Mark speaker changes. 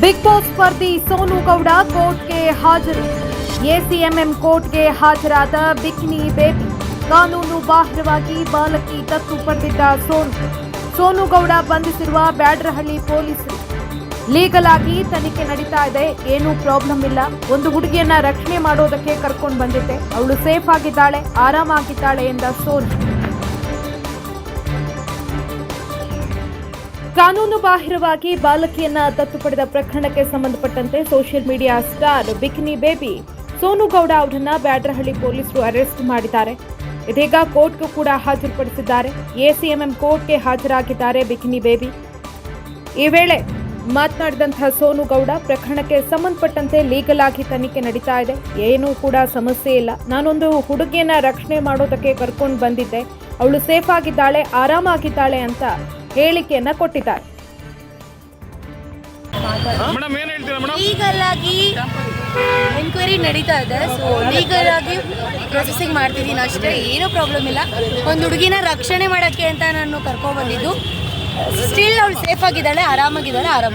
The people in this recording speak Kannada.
Speaker 1: ಬಿಗ್ ಬಾಸ್ ಸ್ಪರ್ಧಿ ಸೋನು ಗೌಡ ಕೋರ್ಟ್ಗೆ ಹಾಜರು. ಎಸಿಎಂಎಂ ಕೋರ್ಟ್ಗೆ ಹಾಜರಾದ ಬಿಕ್ನಿ ಬೇಬಿ. ಕಾನೂನು ಬಾಹಿರವಾಗಿ ಬಾಲಕಿ ತತ್ತು ಪಡೆದಿದ್ದ ಸೋನು. ಸೋನು ಗೌಡ ಬಂಧಿಸಿರುವ ಬ್ಯಾಡ್ರಹಳ್ಳಿ ಪೊಲೀಸರು. ಲೀಗಲ್ ಆಗಿ ತನಿಖೆ ನಡೀತಾ ಇದೆ. ಏನೂ ಪ್ರಾಬ್ಲಮ್ ಇಲ್ಲ. ಒಂದು ಹುಡುಗಿಯನ್ನ ರಕ್ಷಣೆ ಮಾಡೋದಕ್ಕೆ ಕರ್ಕೊಂಡು ಬಂದಿದ್ದೆ. ಅವಳು ಸೇಫ್ ಆಗಿದ್ದಾಳೆ, ಆರಾಮಾಗಿದ್ದಾಳೆ ಎಂದ ಸೋನು. ಕಾನೂನು ಬಾಹಿರವಾಗಿ ಬಾಲಕಿಯನ್ನ ದತ್ತು ಪಡೆದ ಪ್ರಕರಣಕ್ಕೆ ಸಂಬಂಧಪಟ್ಟಂತೆ social media star bikini baby Sonu Gowda ಅವರನ್ನ ಬ್ಯಾಡ್ರಹಳ್ಳಿ ಪೊಲೀಸರು ಅರೆಸ್ಟ್ ಮಾಡಿದ್ದಾರೆ. ಇದೀಗ ಕೋರ್ಟ್ಗೂ ಕೂಡ ಹಾಜರುಪಡಿಸಿದ್ದಾರೆ. ಎಸಿಎಂಎಂ ಕೋರ್ಟ್ಗೆ ಹಾಜರಾಗಿದ್ದಾರೆ ಬಿಕಿನಿ ಬೇಬಿ. ಈ ವೇಳೆ ಮಾತನಾಡಿದಂತಹ ಸೋನು ಗೌಡ ಪ್ರಕರಣಕ್ಕೆ ಸಂಬಂಧಪಟ್ಟಂತೆ ಲೀಗಲ್ ಆಗಿ ತನಿಖೆ ನಡೀತಾ ಇದೆ. ಏನೂ ಕೂಡ ಸಮಸ್ಯೆ ಇಲ್ಲ. ನಾನೊಂದು ಹುಡುಗಿಯನ್ನ ರಕ್ಷಣೆ ಮಾಡೋದಕ್ಕೆ ಕರ್ಕೊಂಡು ಬಂದಿದ್ದೆ. ಅವಳು ಸೇಫ್ ಆಗಿದ್ದಾಳೆ, ಆರಾಮಾಗಿದ್ದಾಳೆ ಅಂತ ಹೇಳಿಕೆಯನ್ನ ಕೊಟ್ಟಿದ್ದಾರೆ.
Speaker 2: ಮೇಡಮ್ ಏನು ಹೇಳ್ತೀರಾ ಮೇಡಮ್?
Speaker 3: ಲೀಗಲ್ ಆಗಿ ಎನ್ಕ್ವೈರಿ ನಡೀತಾ ಇದೆ. ಸೊ ಲೀಗಲ್ ಆಗಿ ಪ್ರೊಸೆಸಿಂಗ್ ಮಾಡ್ತಿದ್ದೀನಿ ಅಷ್ಟೇ. ಏನೂ ಪ್ರಾಬ್ಲಮ್ ಇಲ್ಲ. ಒಂದು ಹುಡುಗಿನ ರಕ್ಷಣೆ ಮಾಡೋಕ್ಕೆ ಅಂತ ನಾನು ಕರ್ಕೊಂಡ್ಬಂದಿದ್ದು ಸ್ಟಿಲ್ ಅವಳು ಸೇಫ್ ಆಗಿದ್ದಾಳೆ ಆರಾಮಾಗಿದ್ದಾಳೆ ಆರಾಮ